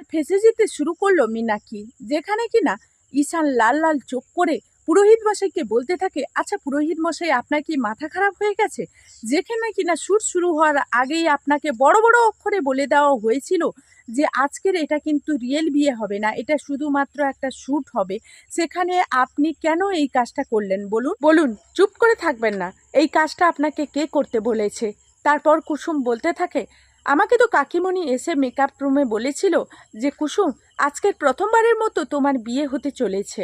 আর ফেসে যেতে শুরু করল মীনাক্ষী, যেখানে কিনা ঈশান লাল লাল চোখ করে পুরোহিত মশাইকে বলতে থাকে আচ্ছা পুরোহিত মশাই, আপনার কি মাথা খারাপ হয়ে গেছে? যেখানে কিনা শ্যুট শুরু হওয়ার আগেই আপনাকে বড় বড় অক্ষরে বলে দেওয়া হয়েছিল যে, আজকের এটা কিন্তু রিয়েল বিয়ে হবে না, এটা শুধুমাত্র একটা শ্যুট হবে। সেখানে আপনি কেন এই কাজটা করলেন বলুন? বলুন, চুপ করে থাকবেন না। এই কাজটা আপনাকে কে করতে বলেছে? তারপর কুসুম বলতে থাকে আমাকে তো কাকিমণি এসে মেকআপ রুমে বলেছিল যে, কুসুম, আজকের প্রথমবারের মতো তোমার বিয়ে হতে চলেছে।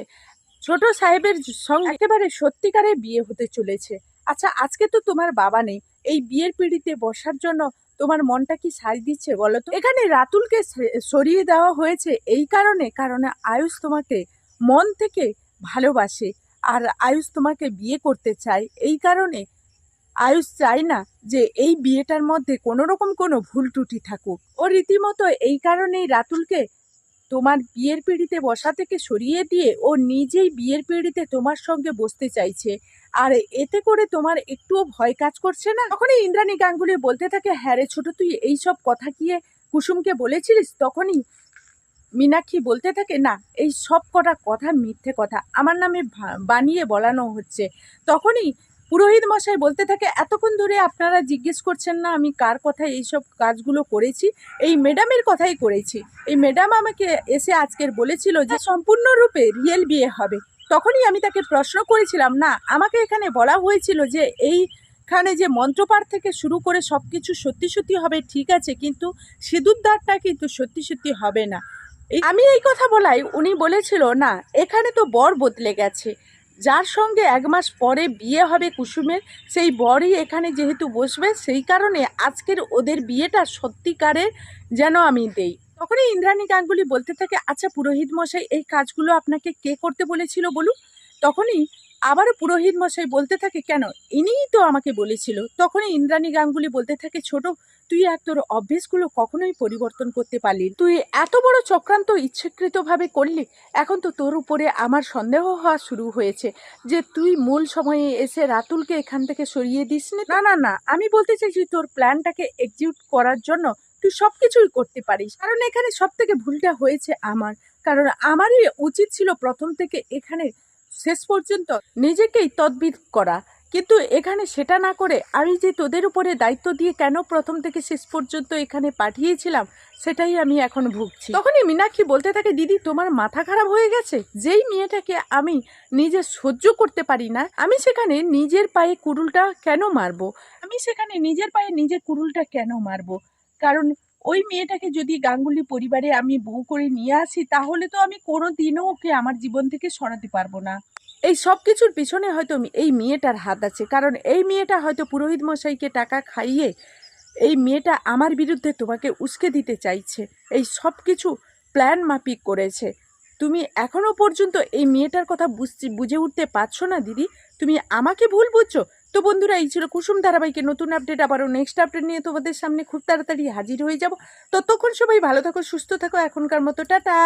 ছোট সাহেবের সঙ্গে একেবারে সত্যিকারে বিয়ে হতে চলেছে। আচ্ছা আজকে তো তোমার বাবা নেই। এই বিয়ের পিড়িতে বসার জন্য তোমার মনটা কি সাজ দিচ্ছে বলো তো? এখানে রাতুলকে সরিয়ে দেওয়া হয়েছে এই কারণে, কারণ আয়ুষ তোমাকে মন থেকে ভালোবাসে। আর আয়ুষ তোমাকে বিয়ে করতে চায় এই কারণে আয়ুষ চায় না যে এই বিয়েটার মধ্যে কোনো রকম কোনো ভুল ত্রুটি থাকুক। ও রীতিমতো এই কারণেই রাতুলকে তোমার বিয়ের পিঁড়িতে বসা থেকে সরিয়ে দিয়ে ও নিজেই বিয়ের পিঁড়িতে তোমার সঙ্গে বসতে চাইছে। আর এতে করে তোমার একটুও ভয় কাজ করছে না? তখনই ইন্দ্রাণী গাঙ্গুলি বলতে থাকে হ্যাঁ রে ছোট, তুই এই সব কথা গিয়ে কুসুমকে বলেছিলিস? তখনই মীনাক্ষী বলতে থাকে, না, এই সব কটা কথা মিথ্যে কথা। আমার নামে বানিয়ে বলানো হচ্ছে। তখনই পুরোহিত মশাই বলতে থাকে, এতক্ষণ ধরে আপনারা জিজ্ঞেস করছেন না আমি কার কথায় এইসব কাজগুলো করেছি? এই ম্যাডামের কথাই করেছি। এই ম্যাডাম আমাকে এসে আজকের বলেছিল যে সম্পূর্ণরূপে রিয়েল বিয়ে হবে। তখনই আমি তাকে প্রশ্ন করেছিলাম, না, আমাকে এখানে বলা হয়েছিল যে এই এইখানে যে মন্ত্রপাঠ থেকে শুরু করে সব কিছু সত্যি সত্যি হবে, ঠিক আছে, কিন্তু সিঁদুরদারটা কিন্তু সত্যি সত্যি হবে না। আমি এই কথা বলাই উনি বলেছিল, না, এখানে তো বর বদলে গেছে। যার সঙ্গে এক মাস পরে বিয়ে হবে কুসুমের, সেই বরই এখানে যেহেতু বসবে, সেই কারণে আজকের ওদের বিয়েটা সত্যিকারের যেন আমি দেই। তখনই ইন্দ্রাণী গাঙ্গুলি বলতে থাকে আচ্ছা পুরোহিত মশাই, এই কাজগুলো আপনাকে কে করতে বলেছিল বলুন? তখনই আবারও পুরোহিত মশাই বলতে থাকে, কেন? ইনিই তো আমাকে বলেছিল। তখনই ইন্দ্রাণী গাঙ্গুলি বলতে থাকে, ছোট তুই আর তোর অভ্যেসগুলো কখনোই পরিবর্তন করতে পারলি তুই এত বড় চক্রান্ত ইচ্ছাকৃতভাবে করলি, এখন তো তোর উপরে আমার সন্দেহ হওয়া শুরু হয়েছে যে তুই মূল সময়ে এসে রাতুলকে এখান থেকে সরিয়ে দিস না না না আমি বলতে চাইছি তোর প্ল্যানটাকে এক্সিকিউট করার জন্য তুই সব কিছুই করতে পারিস। কারণ এখানে সব থেকে ভুলটা হয়েছে আমার। কারণ আমারই উচিত ছিল প্রথম থেকে এখানে শেষ পর্যন্ত নিজেকেই তদবির করা। কিন্তু এখানে সেটা না করে আমি যে তোদের উপরে দায়িত্ব দিয়ে কেন প্রথম থেকে শেষ পর্যন্ত এখানে পাঠিয়েছিলাম, সেটাই আমি এখন ভুগছি। তখনই মীনাক্ষী বলতে থাকে, দিদি, তোমার মাথা খারাপ হয়ে গেছে? যেই মেয়েটাকে আমি নিজে সহ্য করতে পারি না, আমি সেখানে নিজের পায়ে কুড়ুলটা কেন মারবো? আমি সেখানে নিজের পায়ে নিজের কুড়ুলটা কেন মারবো? কারণ ওই মেয়েটাকে যদি গাঙ্গুলি পরিবারে আমি বউ করে নিয়ে আসি, তাহলে তো আমি কোনো দিনও ওকে আমার জীবন থেকে সরাতে পারব না। এই সব কিছুর পিছনে হয়তো এই মেয়েটার হাত আছে। কারণ এই মেয়েটা হয়তো পুরোহিত মশাইকে টাকা খাইয়ে এই মেয়েটা আমার বিরুদ্ধে তোমাকে উস্কে দিতে চাইছে। এই সব কিছু প্ল্যান মাফিক করেছে। তুমি এখনও পর্যন্ত এই মেয়েটার কথা বুঝছি, বুঝে উঠতে পারছ না দিদি? তুমি আমাকে ভুল বুঝছ? তো বন্ধুরা, এই ছিল কুসুম ধারাবাহিকের নতুন আপডেট। আবারও নেক্সট আপডেট নিয়ে তোমাদের সামনে খুব তাড়াতাড়ি হাজির হয়ে যাব। ততক্ষণ সবাই ভালো থাকো, সুস্থ থাকো। এখনকার মতো টাটা।